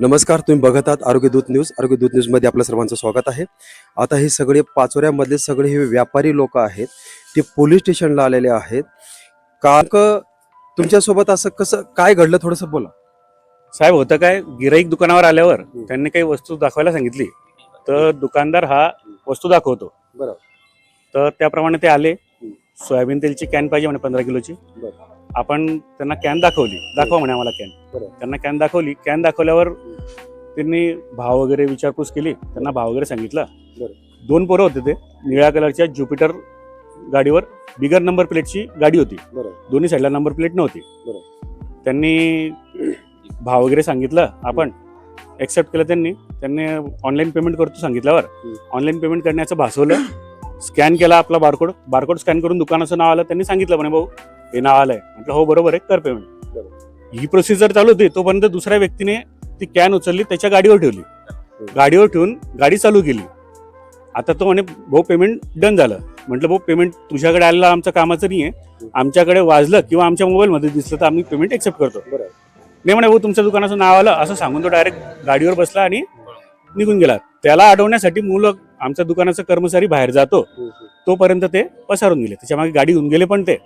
नमस्कार तुम्ही बघत आहात आरोग्य दूत न्यूज. आरोग्य दूत न्यूजमध्ये आपलं सर्वांचं स्वागत आहे. आता हे सगळे पाचोऱ्यामधले सगळे हे व्यापारी लोक आहेत ते पोलीस स्टेशनला आलेले आहेत. का तुमच्यासोबत असं कसं काय घडलं थोडंसं बोला. साहेब होतं काय गिराईक दुकानावर आल्यावर. त्यांनी काही वस्तू दाखवायला सांगितली. तर दुकानदार हा वस्तू दाखवतो. बरोबर. तर त्याप्रमाणे ते आले. सोयाबीन तेलची कॅन पाहिजे म्हणे पंधरा किलोची. बरं. आपण त्यांना कॅन दाखवली. दाखवा म्हणे आम्हाला कॅन. त्यांना कॅन दाखवली. कॅन दाखवल्यावर त्यांनी भाव वगैरे विचारपूस केली. त्यांना भाव वगैरे सांगितला. दोन पोरं होते ते. निळ्या कलरच्या ज्युपिटर गाडीवर बिगर नंबर प्लेटची गाडी होती. दोन्ही साईडला नंबर प्लेट नव्हती. त्यांनी भाव वगैरे सांगितलं. आपण एक्सेप्ट केलं त्यांनी. त्यांनी ऑनलाईन पेमेंट करतो सांगितल्यावर. ऑनलाईन पेमेंट करण्याचं भासवलं. स्कॅन केला आपला बारकोड बारकोड स्कॅन करून दुकानाचं नाव आलं. त्यांनी सांगितलं म्हणे भाऊ हे नाव आलंय. म्हटलं हो बरोबर आहे कर पेमेंट ही प्रोसिजर चालू होती तोपर्यंत दुसऱ्या व्यक्तीने ती कॅन उचलली त्याच्या गाडीवर ठेवली. गाडीवर ठेवून गाडी चालू केली. आता तो म्हणे भाऊ पेमेंट डन झालं. म्हटलं भाऊ पेमेंट तुझ्याकडे आलेलं आमचं कामाचं नाही आहे आमच्याकडे वाजलं किंवा आमच्या मोबाईलमध्ये दिसलं तर आम्ही पेमेंट एक्सेप्ट करतो. नाही म्हणे भाऊ तुमच्या दुकानाचं नाव आलं. असं सांगून तो डायरेक्ट गाडीवर बसला आणि निघून गेला. त्याला अडवण्यासाठी मुलं आमच्या दुकानाचा कर्मचारी बाहेर जातो. तोपर्यंत ते पसारून गेले. त्याच्यामागे गाडी घेऊन गेले पण ते.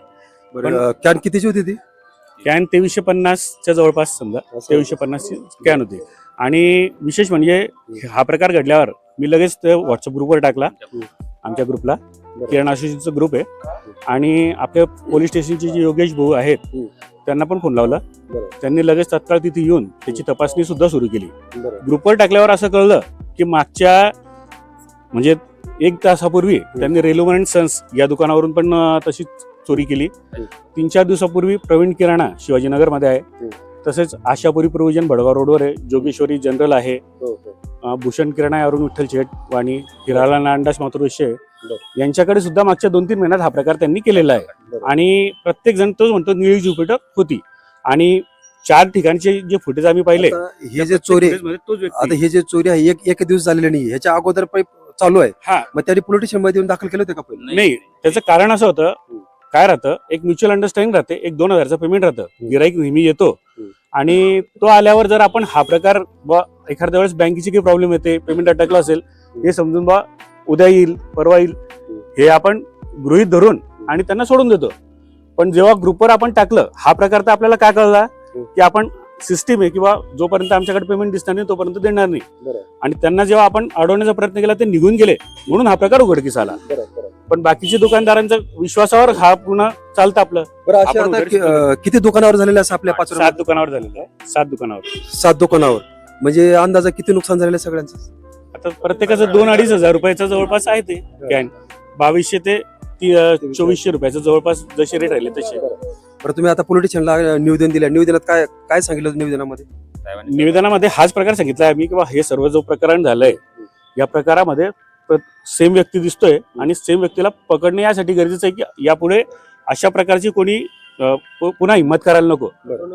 बरं. कॅन कितीची होती ती? कॅन तेवीसशे पन्नासच्या जवळपास समजा तेवीसशे पन्नासची कॅन होती. आणि विशेष म्हणजे हा प्रकार घडल्यावर मी लगेच ते व्हॉट्सअप ग्रुपवर टाकला आमच्या ग्रुपला किरण आशिषचा ग्रुप आहे. आणि आपल्या पोलीस स्टेशनचे जे योगेश भाऊ आहेत. त्यांना पण फोन लावला. त्यांनी लगेच तत्काळ तिथे येऊन त्याची तपासणी सुद्धा सुरू केली. ग्रुपवर टाकल्यावर असं कळलं की मागच्या म्हणजे एक तासापूर्वी त्यांनी रेल्वे सन्स या दुकानावरून पण तशीच चोरी केली. तीन चार दिवसापूर्वी प्रवीण किराणा शिवाजीनगरमध्ये आहे. तसेच आशापुरी प्रोव्हिजन भडगाव रोडवर आहे. जोगेश्वरी जनरल आहे. हो, हो. भूषण किराणा अरुण विठ्ठल शेठ वाणी हिराला नांडास मातृश्य बरं. यांच्याकडे सुद्धा मागच्या दोन तीन महिन्यात हा प्रकार त्यांनी केलेला आहे. आणि प्रत्येक जण तोच म्हणतो निळी ज्युपिटर होती. आणि चार ठिकाणचे जे फुटेज आम्ही पाहिले हे जे चोरी आहे, footage मध्ये तोच व्यक्ती. आता हे जे चोरी आहे एक एक दिवस झालेली नाही. ह्याच्या अगोदर चालू आहे. हा. मग त्यांनी पोलीस स्टेशनमध्ये येऊन दाखल केलं होतं का पहिले? नाही त्याचं कारण असं होतं काय राहतं? एक म्युच्युअल अंडरस्टँडिंग राहते. एक दोन हजारचं पेमेंट राहतं. गिराईक नेहमी येतो. आणि तो आल्यावर जर आपण हा प्रकार बा एखाद्या वेळेस बँकेची काही प्रॉब्लेम येते पेमेंट अटकलं असेल हे समजून बा उद्या येईल परवा येईल. हे आपण गृहित धरून आणि त्यांना सोडून देतो. पण जेव्हा ग्रुपवर आपण टाकलं हा प्रकार तर आपल्याला काय कळला? की आपण सिस्टीम आहे किंवा जोपर्यंत आमच्याकडे पेमेंट दिसणार नाही तोपर्यंत देणार नाही. आणि त्यांना जेव्हा आपण अडवण्याचा प्रयत्न केला ते निघून गेले. म्हणून हा प्रकार उघडकीस आला. पण बाकीच्या दुकानदारांच्या विश्वासावर हा पूर्ण चालतं आपलं. बरं असे आपण आता उघडकीस कि- अं, किती दुकानावर झालेले असं आपल्या पाच सात दुकानावर झालेलं आहे. सात दुकानावर. सात दुकानावर. म्हणजे अंदाजा किती नुकसान झालेलं आहे सगळ्यांचं? आता प्रत्येकाचं दोन अडीच हजार रुपयाचं जवळपास आहे ते. कॅन. बावीसशे ते ती, अं, चोवीसशे. रुपयाचं जवळपास जसे रेट राहिले तसे. बरं. तुम्ही आता पोलीस स्टेशनला निवेदन दिलं. निवेदनात काय काय सांगितलं होतं निवेदनामध्ये? निवेदनामध्ये हाच प्रकार सांगितला आम्ही किंवा हे सर्व जो प्रकरण झालंय या प्रकारामध्ये सेम व्यक्ती दिसतोय आणि सेम व्यक्तीला पकडणे यासाठी गरजेचं आहे की यापुढे अशा प्रकारची कोणी पुन्हा हिंमत करायला नको.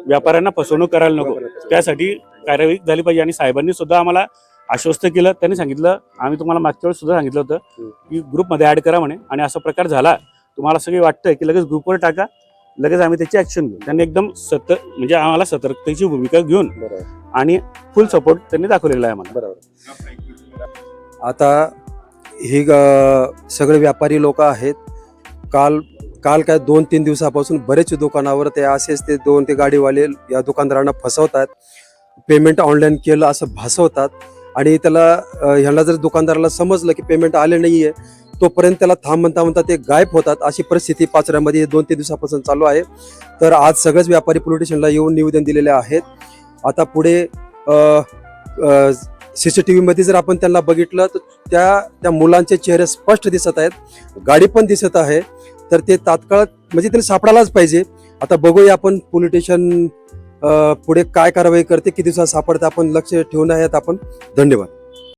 व्यापाऱ्यांना फसवणूक करायला नको. त्यासाठी कार्यवाही झाली पाहिजे आणि साहेबांनी सुद्धा आम्हाला आश्वस्त केलं. त्यांनी सांगितलं आम्ही तुम्हाला मागच्या वेळेस सुद्धा सांगितलं होतं की ग्रुपमध्ये ऍड करा म्हणे आणि असा प्रकार झाला. तुम्हाला सगळे वाटतंय की लगेच ग्रुपवर टाका. लगेच आम्ही त्याची ऍक्शन घेऊ. त्यांनी एकदम सतर्क म्हणजे आम्हाला सतर्कतेची भूमिका घेऊन आणि फुल सपोर्ट त्यांनी दाखवलेला आहे आम्हाला. बरोबर आता ही ग- सगळे व्यापारी लोक आहेत. काल काल काय दोन तीन दिवसापासून बरेच दुकानावर ते असेच ते दोन ते गाडीवाले या दुकानदारांना फसवतात. पेमेंट ऑनलाईन केलं असं भासवतात. आणि त्याला ह्याला जर दुकानदाराला समजलं की पेमेंट आले आहे तोपर्यंत त्याला थांब म्हणता म्हणता ते गायब होतात. अशी परिस्थिती पाचऱ्यामध्ये दोन तीन दिवसापासून चालू आहे. तर आज सगळेच व्यापारी पोलीस स्टेशनला येऊन निवेदन दिलेले आहेत. आता पुढे सी सी टी जर आपण त्यांना बघितलं तर त्या त्या मुलांचे चेहरे स्पष्ट दिसत आहेत. गाडी पण दिसत आहे. तर ते तात्काळ म्हणजे त्यांनी सापडायलाच पाहिजे. आता बघूया आपण पोलीस स्टेशन पुढे काय कारवाई करते किती दिवसात सापडते आपण लक्ष ठेवून आहेत आपण. धन्यवाद.